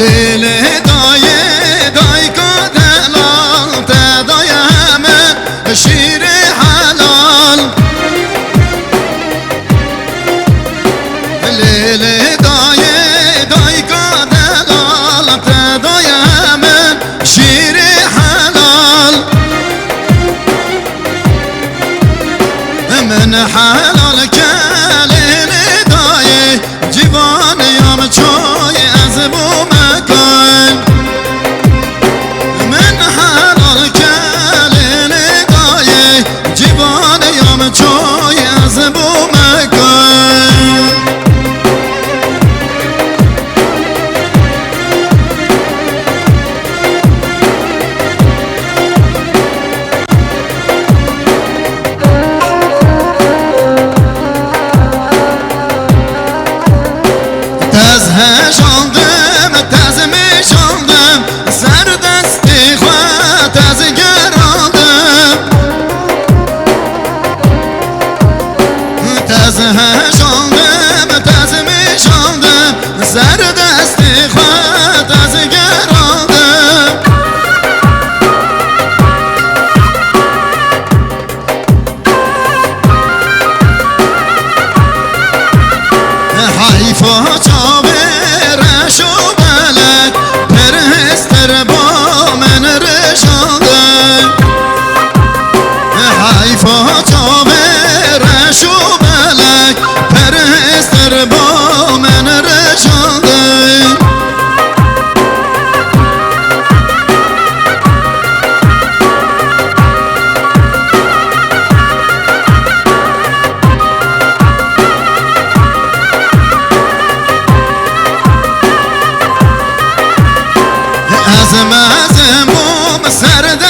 ليلي داي داي كاد هلال تداي همه حلال. ليلي داي داي كاد هلال تداي همه حلال. من حلال كليلي داي Ateş oldum, tazemiş oldum Zerdest ihva tazigar oldum Tazeheş oldum, tazemiş oldum Zerdest ihva tazigar oldum Hayfa با تاب رش و بلک پرستر با من رجانده از مزموم سرده